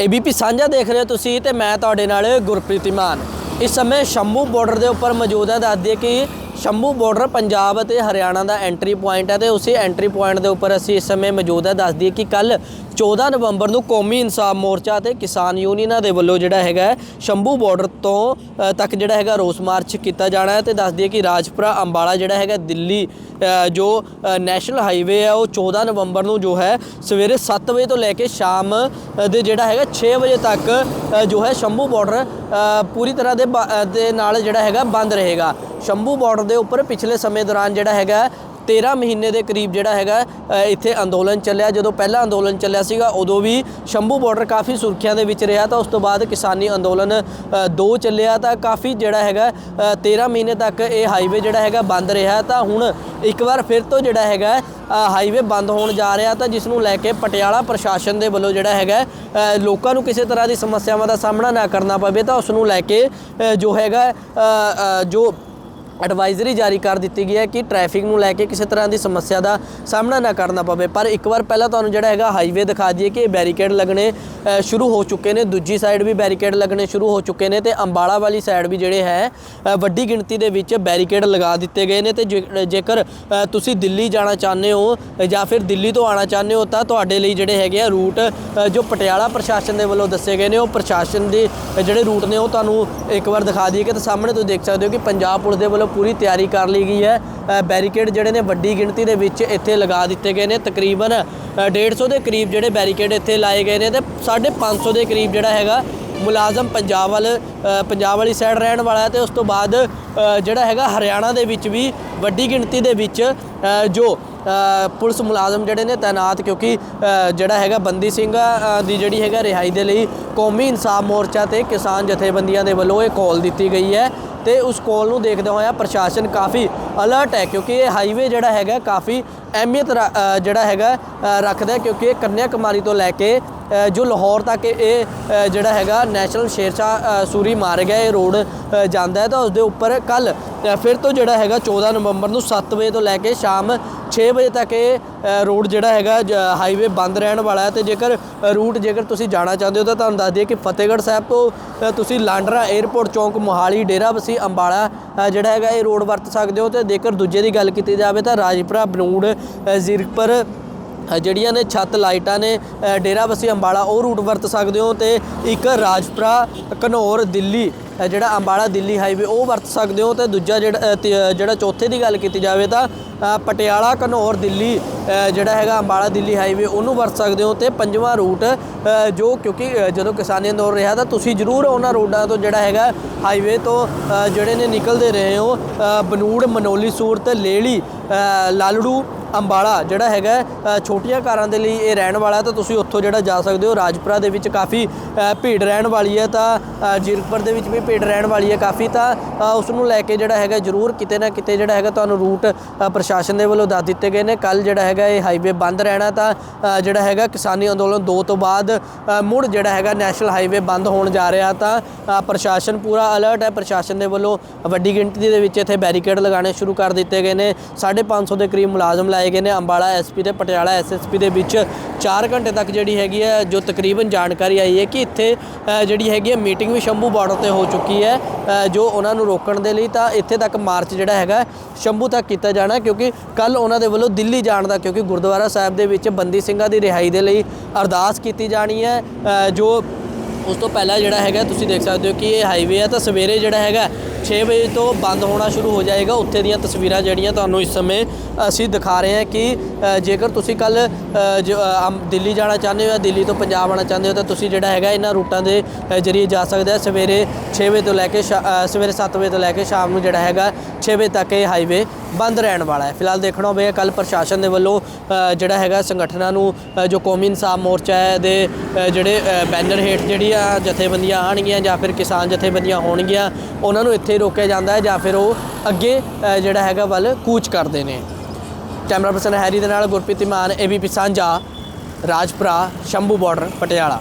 ABP ਸਾਂਝਾ ਦੇਖ ਰਹੇ ਹੋ ਤੁਸੀਂ ਤੇ ਮੈਂ ਤੁਹਾਡੇ ਨਾਲ ਗੁਰਪ੍ਰੀਤ ਇਮਾਨ ਇਸ ਸਮੇਂ ਸ਼ੰਭੂ ਬਾਰਡਰ ਦੇ ਉੱਪਰ ਮੌਜੂਦ ਹੈ ਦੱਸ ਦਈਏ ਕਿ ਸ਼ੰਭੂ ਬਾਰਡਰ ਪੰਜਾਬ ਅਤੇ ਹਰਿਆਣਾ ਦਾ ਐਂਟਰੀ ਪੁਆਇੰਟ ਹੈ ਤੇ ਉਸੇ ਐਂਟਰੀ ਪੁਆਇੰਟ ਦੇ ਉੱਪਰ ਅਸੀਂ ਇਸ ਸਮੇਂ ਮੌਜੂਦ ਹੈ। ਦੱਸ ਦਈਏ ਕਿ ਕੱਲ 14 ਨਵੰਬਰ ਨੂੰ ਕੌਮੀ ਇਨਸਾਫ ਮੋਰਚਾ ਤੇ ਕਿਸਾਨ ਯੂਨੀਅਨਾਂ ਦੇ ਵੱਲੋਂ ਜਿਹੜਾ ਹੈਗਾ ਸ਼ੰਭੂ ਬਾਰਡਰ ਤੋਂ ਤੱਕ ਜਿਹੜਾ ਹੈਗਾ ਰੋਸ ਮਾਰਚ ਕੀਤਾ ਜਾਣਾ ਹੈ ਤੇ ਦੱਸ ਦਈਏ ਕਿ ਰਾਜਪੁਰਾ, ਅੰਬਾਲਾ ਜਿਹੜਾ ਹੈਗਾ ਦਿੱਲੀ ਜੋ ਨੈਸ਼ਨਲ ਹਾਈਵੇ ਹੈ, ਉਹ 14 ਨਵੰਬਰ ਨੂੰ ਜੋ ਹੈ, ਸਵੇਰੇ 7 ਵਜੇ ਤੋਂ ਲੈ ਕੇ ਸ਼ਾਮ ਦੇ ਜਿਹੜਾ ਹੈਗਾ 6 ਵਜੇ ਤੱਕ ਜੋ ਹੈ ਸ਼ੰਭੂ ਬਾਰਡਰ ਪੂਰੀ ਤਰ੍ਹਾਂ ਦੇ ਬ- ਦੇ ਨਾਲ ਜਿਹੜਾ ਹੈਗਾ ਬੰਦ ਰਹੇਗਾ। ਸ਼ੰਭੂ ਬਾਰਡਰ ਦੇ ਉੱਪਰ ਪਿਛਲੇ ਸਮੇਂ ਦੌਰਾਨ ਜਿਹੜਾ ਹੈਗਾ 13 ਮਹੀਨੇ ਦੇ ਕਰੀਬ ਜਿਹੜਾ ਹੈਗਾ ਇੱਥੇ ਅੰਦੋਲਨ ਚੱਲਿਆ। ਜਦੋਂ ਪਹਿਲਾ ਅੰਦੋਲਨ ਚੱਲਿਆ ਸੀਗਾ ਉਦੋਂ ਵੀ ਸ਼ੰਭੂ ਬਾਰਡਰ ਕਾਫੀ ਸੁਰੱਖਿਆ ਦੇ ਵਿੱਚ ਰਿਹਾ ਤਾਂ ਉਸ ਤੋਂ ਬਾਅਦ ਕਿਸਾਨੀ ਅੰਦੋਲਨ ਅ, ਦੋ ਚੱਲਿਆ ਤਾਂ ਕਾਫੀ ਜਿਹੜਾ ਹੈਗਾ ਅ, 13 ਮਹੀਨੇ ਤੱਕ ਇਹ ਹਾਈਵੇ ਜਿਹੜਾ ਹੈਗਾ ਬੰਦ ਰਿਹਾ। ਤਾਂ ਹੁਣ ਇੱਕ ਵਾਰ ਫਿਰ ਤੋਂ ਜਿਹੜਾ ਹੈਗਾ ਹਾਈਵੇ ਬੰਦ ਹੋਣ ਜਾ ਰਿਹਾ ਤਾਂ ਜਿਸ ਨੂੰ ਲੈ ਕੇ ਪਟਿਆਲਾ ਪ੍ਰਸ਼ਾਸਨ ਦੇ ਵੱਲੋਂ ਜਿਹੜਾ ਹੈਗਾ ਲੋਕਾਂ ਨੂੰ ਕਿਸੇ ਤਰ੍ਹਾਂ ਦੀ ਸਮੱਸਿਆਵਾਂ ਦਾ ਸਾਹਮਣਾ ਨਾ ਕਰਨਾ ਪਵੇ ਤਾਂ ਉਸ ਨੂੰ ਲੈ ਕੇ ਜੋ ਹੈਗਾ ਜੋ ਐਡਵਾਈਜ਼ਰੀ ਜਾਰੀ ਕਰ ਦਿੱਤੀ ਗਈ ਹੈ ਕਿ ਟ੍ਰੈਫਿਕ ਨੂੰ ਲੈ ਕੇ ਕਿਸੇ ਤਰ੍ਹਾਂ ਦੀ ਸਮੱਸਿਆ ਦਾ ਸਾਹਮਣਾ ਨਾ ਕਰਨਾ ਪਵੇ। ਪਰ ਇੱਕ ਵਾਰ ਪਹਿਲਾਂ ਤੁਹਾਨੂੰ ਜਿਹੜਾ ਹੈਗਾ ਹਾਈਵੇ ਦਿਖਾ ਦਈਏ ਕਿ ਬੈਰੀਕੇਡ ਲੱਗਣੇ ਸ਼ੁਰੂ ਹੋ ਚੁੱਕੇ ਨੇ। ਦੂਜੀ ਸਾਈਡ ਵੀ ਬੈਰੀਕੇਡ ਲੱਗਣੇ ਸ਼ੁਰੂ ਹੋ ਚੁੱਕੇ ਨੇ ਤੇ ਅੰਬਾਲਾ ਵਾਲੀ ਸਾਈਡ ਵੀ ਜਿਹੜੇ ਹੈ ਵੱਡੀ ਗਿਣਤੀ ਦੇ ਵਿੱਚ ਬੈਰੀਕੇਡ ਲਗਾ ਦਿੱਤੇ ਗਏ ਨੇ ਤੇ ਜੇ- ਜੇਕਰ ਤੁਸੀਂ ਦਿੱਲੀ ਜਾਣਾ ਚਾਹੁੰਦੇ ਹੋ, ਜਾਂ ਫਿਰ ਦਿੱਲੀ ਤੋਂ ਆਣਾ ਚਾਹੁੰਦੇ ਹੋ ਤਾਂ ਤੁਹਾਡੇ ਲਈ ਜਿਹੜੇ ਹੈਗੇ ਆ ਰੂਟ ਜੋ ਪਟਿਆਲਾ ਪ੍ਰਸ਼ਾਸਨ ਦੇ ਵੱਲੋਂ ਦੱਸੇ ਗਏ ਨੇ, ਉਹ ਪ੍ਰਸ਼ਾਸਨ ਦੇ ਜਿਹੜੇ ਰੂਟ ਨੇ ਉਹ ਤੁਹਾਨੂੰ ਇੱਕ ਵਾਰ ਦਿਖਾ ਦਈਏ ਕਿ ਤੇ ਸਾਹਮਣੇ ਤੁਸੀਂ ਦੇਖ ਸਕਦੇ ਹੋ ਕਿ ਪੰਜਾਬ ਪੁਲਿਸ ਦੇ ਵੱਲੋਂ ਪੂਰੀ ਤਿਆਰੀ ਕਰ ਲਈ ਗਈ ਹੈ। ਬੈਰੀਕੇਡ ਜਿਹੜੇ ਨੇ ਵੱਡੀ ਗਿਣਤੀ ਦੇ ਵਿੱਚ ਇੱਥੇ ਲਗਾ ਦਿੱਤੇ ਗਏ ਨੇ। ਤਕਰੀਬਨ ਅ, 150 ਦੇ ਕਰੀਬ ਜਿਹੜੇ ਬੈਰੀਕੇਡ ਇੱਥੇ ਲਾਏ ਗਏ ਨੇ ਤੇ 550 ਦੇ ਕਰੀਬ ਜਿਹੜਾ ਹੈਗਾ ਮੁਲਾਜ਼ਮ ਪੰਜਾਬ ਵੱਲ ਪੰਜਾਬ ਵਾਲੀ ਸਾਈਡ ਰਹਿਣ ਵਾਲਾ ਹੈ ਤੇ ਉਸ ਤੋਂ ਬਾਅਦ ਜਿਹੜਾ ਹੈਗਾ ਹਰਿਆਣਾ ਦੇ ਵਿੱਚ ਵੀ ਵੱਡੀ ਗਿਣਤੀ ਦੇ ਵਿੱਚ ਜੋ ਪੁਲਿਸ ਮੁਲਾਜ਼ਮ ਜਿਹੜੇ ਨੇ ਤਾਇਨਾਤ ਕਿਉਂਕਿ ਜਿਹੜਾ ਹੈਗਾ ਬੰਦੀ ਸਿੰਘਾਂ ਦੀ ਜਿਹੜੀ ਹੈਗਾ ਰਿਹਾਈ ਦੇ ਲਈ ਕੌਮੀ ਇਨਸਾਫ ਮੋਰਚਾ ਤੇ ਕਿਸਾਨ ਜਥੇਬੰਦੀਆਂ ਦੇ ਵੱਲੋਂ ਇਹ ਕਾਲ ਦਿੱਤੀ ਗਈ ਹੈ। ਤੇ ਉਸ ਕੋਲ ਨੂੰ ਦੇਖਦੇ ਹੋਇਆ ਪ੍ਰਸ਼ਾਸਨ ਕਾਫੀ ਅਲਰਟ ਹੈ ਕਿਉਂਕਿ ਇਹ ਹਾਈਵੇ ਜਿਹੜਾ ਹੈਗਾ ਕਾਫੀ ਅਹਿਮੀਅਤ ਰ- ਜਿਹੜਾ ਹੈਗਾ ਰੱਖਦਾ ਕਿਉਂਕਿ ਇਹ ਕੰਨਿਆ ਕੁਮਾਰੀ ਤੋਂ ਲੈ ਕੇ ਜੋ ਲਾਹੌਰ ਤੱਕ ਇਹ ਜਿਹੜਾ ਹੈਗਾ ਨੈਸ਼ਨਲ ਸ਼ੇਰਸ਼ਾਹ ਸੂਰੀ ਮਾਰਗ ਹੈ ਇਹ ਰੋਡ ਜਾਂਦਾ ਹੈ ਤਾਂ ਉਸ ਦੇ ਉੱਪਰ ਕੱਲ ਫਿਰ ਤੋਂ ਜਿਹੜਾ ਹੈਗਾ 14 ਨਵੰਬਰ ਨੂੰ 7 ਵਜੇ ਤੋਂ ਲੈ ਕੇ ਸ਼ਾਮ 6 ਵਜੇ ਤੱਕ ਇਹ ਰੋਡ ਜਿਹੜਾ ਹੈਗਾ ਜ- ਹਾਈਵੇ ਬੰਦ ਰਹਿਣ ਵਾਲਾ ਹੈ ਤੇ ਜੇਕਰ ਰੂਟ ਜੇਕਰ ਤੁਸੀਂ ਜਾਣਾ ਚਾਹੁੰਦੇ ਹੋ ਤਾਂ ਤੁਹਾਨੂੰ ਦੱਸ ਦਈਏ ਕਿ ਫਤਿਹਗੜ੍ਹ ਸਾਹਿਬ ਤੋਂ ਤੁਸੀਂ ਲਾਂਡਰਾ 에ਅਰਪੋਰਟ ਚੌਂਕ ਮੋਹਾਲੀ ਡੇਰਾ ਬਸੀ ਅੰਬਾਲਾ ਜਿਹੜਾ ਹੈਗਾ ਇਹ ਰੋਡ ਵਰਤ ਸਕਦੇ ਹੋ ਤੇ ਜੇਕਰ ਦੂਜੇ ਦੀ ਗੱਲ ਕੀਤੀ ਜਾਵੇ ਤਾਂ ਰਾਜਪੁਰਾ ਬਨੂੜ ਅ, ਜ਼ੀਰਕਪੁਰ ਜਿਹੜੀਆਂ ਨੇ ਛੱਤ ਲਾਈਟਾਂ ਨੇ ਡੇਰਾ ਬਸੀ ਅੰਬਾਲਾ ਉਹ ਰੂਟ ਵਰਤ ਸਕਦੇ ਹੋ ਤੇ ਇੱਕ ਰਾਜਪੁਰਾ ਘਨੌਰ ਦਿੱਲੀ ਜਿਹੜਾ ਅੰਬਾਲਾ ਦਿੱਲੀ ਹਾਈਵੇ ਉਹ ਵਰਤ ਸਕਦੇ ਹੋ ਤੇ ਦੂਜਾ ਜਿਹੜਾ ਤੀ- ਜਿਹੜਾ ਚੌਥੇ ਦੀ ਗੱਲ ਕੀਤੀ ਜਾਵੇ ਤਾਂ ਪਟਿਆਲਾ ਘਨੌਰ ਦਿੱਲੀ ਜਿਹੜਾ ਹੈਗਾ ਅੰਬਾਲਾ ਦਿੱਲੀ ਹਾਈਵੇ ਉਹਨੂੰ ਵਰਤ ਸਕਦੇ ਹੋ ਤੇ ਪੰਜਵਾਂ ਰੂਟ ਜੋ ਕਿਉਂਕਿ ਜਦੋਂ ਕਿਸਾਨੀ ਅੰਦੋਲਨ ਰਿਹਾ ਤਾਂ ਤੁਸੀਂ ਜ਼ਰੂਰ ਉਹਨਾਂ ਰੋਡਾਂ ਤੋਂ ਜਿਹੜਾ ਹੈਗਾ ਹਾਈਵੇ ਤੋਂ ਜਿਹੜੇ ਨੇ ਨਿਕਲਦੇ ਰਹੇ ਹੋ ਬਨੂੜ ਮਨੋਲੀ ਸੂਰਤ ਲੇਲੀ ਅ, ਲਾਲੜੂ ਅੰਬਾਲਾ ਜਿਹੜਾ ਹੈਗਾ ਛੋਟੀਆਂ ਕਾਰਾਂ ਦੇ ਲਈ ਇਹ ਰਹਿਣ ਵਾਲਾ ਤਾਂ ਤੁਸੀਂ ਉੱਥੋਂ ਜਿਹੜਾ ਜਾ ਸਕਦੇ ਹੋ। ਰਾਜਪੁਰਾ ਦੇ ਵਿੱਚ ਕਾਫੀ ਭੀੜ ਰਹਿਣ ਵਾਲੀ ਹੈ ਤਾਂ ਅ, ਜੀਰਕਪੁਰ ਦੇ ਵਿੱਚ ਵੀ ਭੀੜ ਰਹਿਣ ਵਾਲੀ ਹੈ ਕਾਫੀ ਤਾਂ ਅ, ਉਸ ਨੂੰ ਲੈ ਕੇ ਜਿਹੜਾ ਹੈਗਾ ਜ਼ਰੂਰ ਕਿਤੇ ਨਾ ਕਿਤੇ ਜਿਹੜਾ ਹੈਗਾ ਤੁਹਾਨੂੰ ਰੂਟ ਪ੍ਰਸ਼ਾਸਨ ਦੇ ਵੱਲੋਂ ਦੱਸ ਦਿੱਤੇ ਗਏ ਨੇ। ਕੱਲ ਜਿਹੜਾ ਹੈਗਾ ਇਹ ਹਾਈਵੇ ਬੰਦ ਰਹਿਣਾ ਤਾਂ ਜਿਹੜਾ ਹੈਗਾ ਕਿਸਾਨੀ ਅੰਦੋਲਨ 2 ਤੋਂ ਬਾਅਦ ਮੁੜ ਜਿਹੜਾ ਹੈਗਾ ਨੈਸ਼ਨਲ ਹਾਈਵੇ ਬੰਦ ਹੋਣ ਜਾ ਰਿਹਾ ਤਾਂ ਪ੍ਰਸ਼ਾਸਨ ਪੂਰਾ ਅਲਰਟ ਹੈ। ਪ੍ਰਸ਼ਾਸਨ ਦੇ ਵੱਲੋਂ ਵੱਡੀ ਗਿਣਤੀ ਦੇ ਵਿੱਚ ਇੱਥੇ ਬੈਰੀਕੇਡ ਲਗਾਉਣੇ ਸ਼ੁਰੂ ਕਰ ਦਿੱਤੇ ਗਏ ਨੇ। 550 ਦੇ ਕਰੀਬ ਮੁਲਾਜ਼ਮ ਲਾਏ ਗਏ ਨੇ। ਅੰਬਾਲਾ ਐਸਪੀ ਤੇ ਪਟਿਆਲਾ ਐਸਐਸਪੀ ਦੇ ਵਿੱਚ 4 ਘੰਟੇ ਤੱਕ ਜਿਹੜੀ ਹੈਗੀ ਹੈ, ਜੋ ਤਕਰੀਬਨ ਜਾਣਕਾਰੀ ਆਈ ਹੈ ਕਿ ਇੱਥੇ ਜਿਹੜੀ ਹੈਗੀ ਹੈ ਮੀਟਿੰਗ ਵੀ ਸ਼ੰਭੂ ਬਾਰਡਰ ਤੇ ਹੋ ਚੁੱਕੀ ਹੈ। ਜੋ ਉਹਨਾਂ ਨੂੰ ਰੋਕਣ ਦੇ ਲਈ ਤਾਂ ਇੱਥੇ ਤੱਕ ਮਾਰਚ ਜਿਹੜਾ ਹੈਗਾ, ਸ਼ੰਭੂ ਤੱਕ ਕੀਤਾ ਜਾਣਾ ਕਿਉਂਕਿ ਕੱਲ ਉਹਨਾਂ ਦੇ ਵੱਲੋਂ ਦਿੱਲੀ ਜਾਣ ਦਾ, ਕਿਉਂਕਿ ਗੁਰਦੁਆਰਾ ਸਾਹਿਬ ਦੇ ਵਿੱਚ ਬੰਦੀ ਸਿੰਘਾਂ ਦੀ ਰਿਹਾਈ ਦੇ ਲਈ ਅਰਦਾਸ ਕੀਤੀ ਜਾਣੀ ਹੈ। ਜੋ ਉਸ ਤੋਂ ਪਹਿਲਾਂ ਜਿਹੜਾ ਹੈਗਾ, ਤੁਸੀਂ ਦੇਖ ਸਕਦੇ ਹੋ ਕਿ ਇਹ ਹਾਈਵੇ ਆ ਤਾਂ ਸਵੇਰੇ ਜਿਹੜਾ ਹੈਗਾ 6 ਵਜੇ ਤੋਂ ਬੰਦ ਹੋਣਾ ਸ਼ੁਰੂ ਹੋ ਜਾਏਗਾ। ਉੱਥੇ ਦੀਆਂ ਤਸਵੀਰਾਂ ਜਿਹੜੀਆਂ ਤੁਹਾਨੂੰ ਇਸ ਸਮੇਂ ਅਸੀਂ ਦਿਖਾ ਰਹੇ ਹਾਂ ਕਿ ਜੇਕਰ ਤੁਸੀਂ ਕੱਲ ਦਿੱਲੀ ਜਾਣਾ ਚਾਹੁੰਦੇ ਹੋ ਜਾਂ ਦਿੱਲੀ ਤੋਂ ਪੰਜਾਬ ਆਉਣਾ ਚਾਹੁੰਦੇ ਹੋ ਤਾਂ ਤੁਸੀਂ ਜਿਹੜਾ ਹੈਗਾ ਇਹਨਾਂ ਰੂਟਾਂ ਦੇ ਜ਼ਰੀਏ ਜਾ ਸਕਦੇ ਆ ਸਵੇਰੇ 6 ਵਜੇ ਤੋਂ ਲੈ ਕੇ ਸ਼ਾ- ਸਵੇਰੇ 7 ਵਜੇ ਤੋਂ ਲੈ ਕੇ ਸ਼ਾਮ ਨੂੰ ਜਿਹੜਾ ਹੈਗਾ 6 ਵਜੇ ਤੱਕ ਇਹ ਹਾਈਵੇ ਬੰਦ ਰਹਿਣ ਵਾਲਾ ਹੈ। ਫਿਲਹਾਲ ਦੇਖਣਾ ਹੋਵੇਗਾ ਕੱਲ ਪ੍ਰਸ਼ਾਸਨ ਦੇ ਵੱਲੋਂ ਜਿਹੜਾ ਹੈਗਾ ਸੰਗਠਨਾਂ ਨੂੰ ਜੋ ਕੌਮੀ ਇਨਸਾਫ ਮੋਰਚਾ ਹੈ ਦੇ ਜਿਹੜੇ ਬੈਨਰ ਹੇਠ ਜਿਹੜੀ ਜਿਹੜੀਆਂ ਜਥੇਬੰਦੀਆਂ ਆਣਗੀਆਂ ਜਾਂ ਫਿਰ ਕਿਸਾਨ ਜਥੇਬੰਦੀਆਂ ਹੋਣਗੀਆਂ, ਉਹਨਾਂ ਨੂੰ ਇੱਥੇ ਰੋਕਿਆ ਜਾਂਦਾ ਹੈ ਜਾਂ ਫਿਰ ਉਹ ਅੱਗੇ ਜਿਹੜਾ ਹੈਗਾ ਵੱਲ ਕੂਚ ਕਰਦੇ ਨੇ। ਕੈਮਰਾ ਪਰਸਨ ਹੈਰੀ ਦੇ ਨਾਲ ਗੁਰਪ੍ਰੀਤ ਇਮਾਨ ਏਬੀਪੀ ਸਾਂਝਾ, ਰਾਜਪੁਰਾ, ਸ਼ੰਭੂ ਬਾਰਡਰ ਪਟਿਆਲਾ।